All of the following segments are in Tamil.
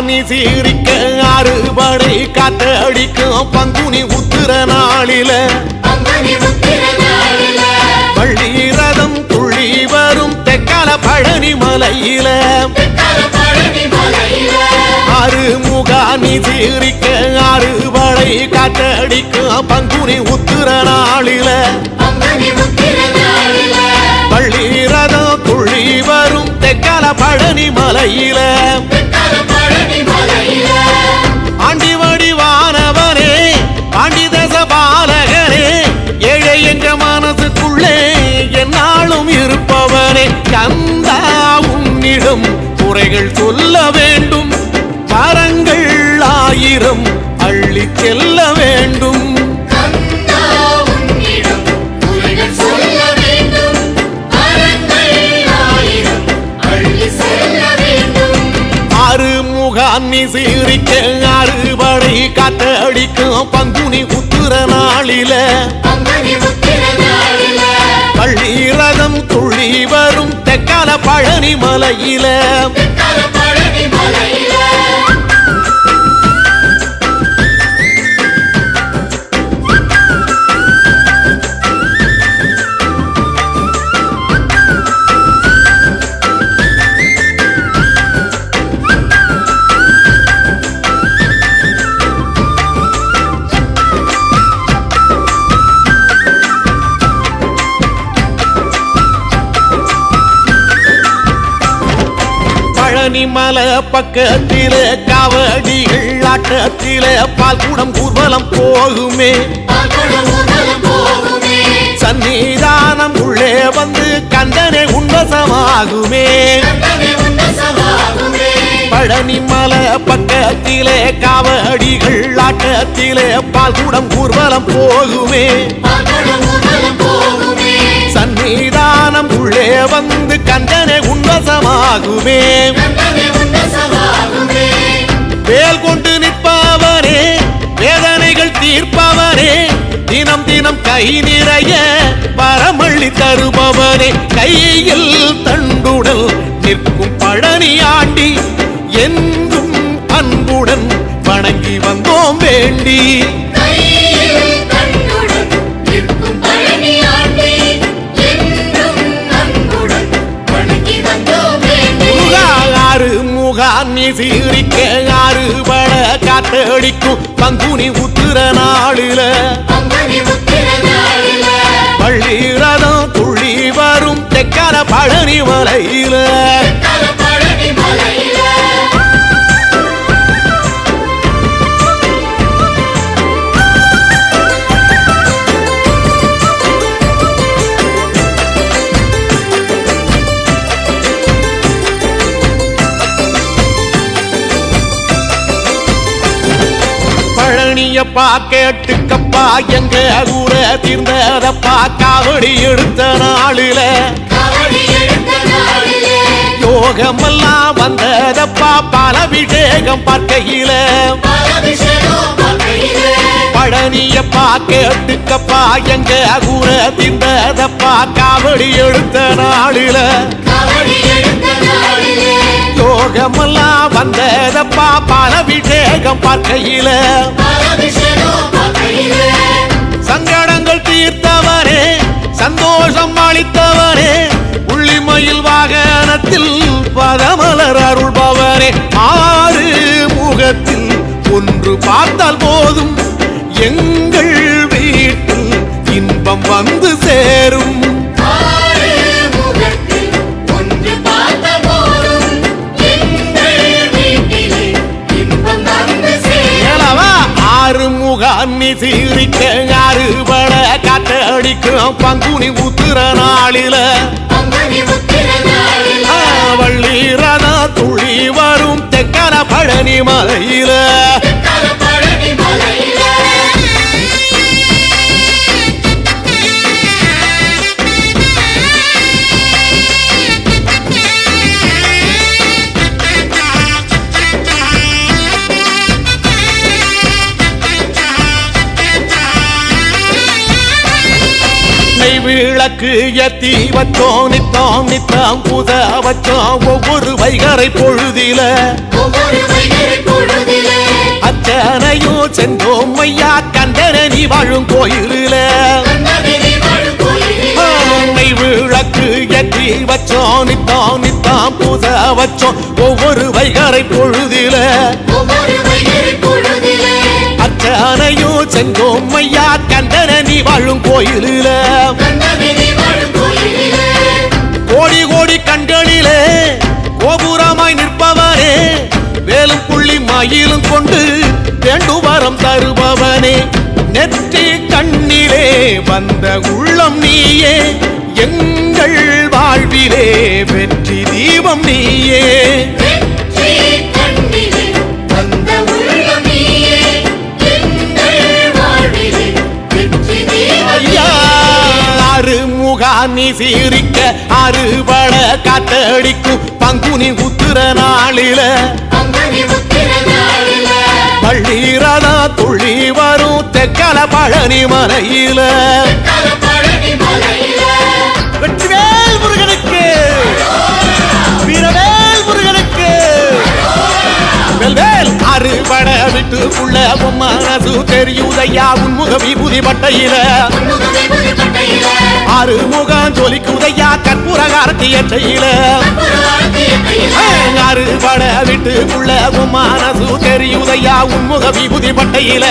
முகானி சீரிக்க அறுபடை காத்தடிக்கும் பங்குனி உத்திர நாளில பங்குனி உத்திர நாளில பள்ளி ரதம் துள்ளி வரும். தெக்கால பழனி மலையில தெற்கால பழனி மலையில ஆறு முகானி சீரிக்க அறுபடை காத்தடிக்கும் பங்குனி உத்திர நாளில பங்குனி உத்திர நாளில பள்ளி ரதம் துள்ளி வரும். தெக்கால பழனி மலையில ஆண்டி வடிவானவனே ஆண்டி தச பாலகனே ஏழை என்ற மனசுக்குள்ளே என்னாலும் இருப்பவனே. கந்தா உன்னிடம் குறைகள் சொல்ல வேண்டும் மரங்கள் ஆயிரம் அள்ளி செல்ல வேண்டும். நாளில பங்குனி உத்திர நாளில. பள்ளி ரதம் துள்ளி வரும் தெக்கால பழனி மலையில. மலை பக்கத்தில காவடிகள் ஆட்டத்தில பால் குடம் ஊர்வலம் போகுமே. பால்குடம் ஊர்வலம் போகுமே. சன்னிதானம் உள்ளே வந்து கண்டனே உன்வசமாகுமே. பழனி மலை பக்கத்திலே காவடிகள் ஆட்டத்திலே பால் குடம் ஊர்வலம் போகுமே. சன்னிதானம் உள்ளே வந்து கண்டனே உன்வசமாகுமே வேல் கொண்டு நிற்பவனே வேதனைகள் தீர்ப்பவனே தினம் தினம் கை நிறைய வரமள்ளி தருபவனே. கையில் தண்டுடல் நிற்கும் பழனி ஆண்டி என்றும் அன்புடன் வணங்கி வந்தோம் வேண்டி. சீரிக்க ஆறுபட காத்தடிக்கும். பங்குனி உத்திர நாளில. பங்குனி பள்ளி ரதம் துள்ளி வரும். தெக்கால பழனி மலையில. பழனியப்பா கேட்டுக்கப்பா எங்க ஊர தீர்ந்ததப்பா காவடி எடுத்த நாளில. யோகமெல்லாம் வந்ததப்பா பலபிஷேகம் பார்க்கையில. பழனியப்பா கேட்டுக்கப்பா எங்க ஊர தீர்ந்ததப்பா காவடி எடுத்த நாளிலே. யோகமெல்லாம் வந்ததப்பா பலபிஷேகம் பார்க்கையில. பாலாபிஷேகம் சங்கடங்கள் தீர்த்தவரே சந்தோஷம் அளித்தவரே உள்ளிமயில் வாகனத்தில் பதமலர் அருள்பவரே. ஆறு முகத்தில் ஒன்று பார்த்தால் போதும் எங்க முகான்னி சீரிக்க ஆறு பட காத்தடிக்கும் பங்குனி உத்திர நாளில. பங்குனி உத்திர நாளில. வள்ளி ரதா துள்ளி வரும் தெக்கர பழனி மலையில. கை விளக்கு ஏத்தி வச்சோம் நித்தம் நித்தம். பூச வச்சோம் ஒவ்வொரு வைகரை பொழுதில. ஒவ்வொரு சென்றோம் ஐயா கண்டன நீ வாழும் கோயிலில. உன்னை விளக்கு ஏற்றி வச்சோம் நித்தம் நித்தம். பூச வச்சோம் ஒவ்வொரு வைகரை பொழுதில. ஒவ்வொரு செங்கோம்மையா பொழுதிலே கண்டன நீ வாழும் கோயிலில. கோடி கோடி கண்களிலே கோபுரமாய் நிற்பவரே வேலும் புள்ளி மயிலும் கொண்டு வேண்டும் வரம் தருபவனே. நெற்றி கண்ணிலே வந்த உள்ளம் நீயே எங்கள் வாழ்விலே வெற்றி தீபம் நீயே. நீ சீரிக்க அறுபட காத்தடிக்கும். பங்குனி உத்திர நாளிலே. பள்ளீரதா துள்ளி வரும். தெக்கல பழனி மலையில. விட்டுக்குள்ள உன் மனசு தெரியுதையா? உன்முக விபூதி பட்டையில. ஆறு முகம் ஜொலிக்குதையா? கற்பூர காரத்திய புறவாழ்த்திய ஆறு பட வீட்டுக்குள்ள உன் மனசு தெரியுதையா? உன்முக விபூதி பட்டையில.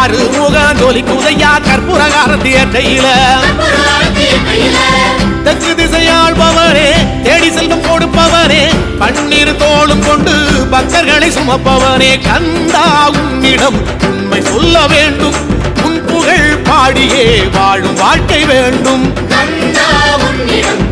ஆறு முகம் ஜொலிக்குதையா? கற்பூர காரத்திய புறவாழ்த்திய தெற்கு திசையாழ்பவரே தேடி செல்வம் கொடுப்பவரே பன்னீர் தோளும் கொண்டு பக்தர்களை சுமப்பவரே கந்தா உன்னிடம் உண்மை சொல்ல வேண்டும். உன் புகழ் பாடியே வாழும் வாழ்க்கை வேண்டும். கந்தா உன்னிடம்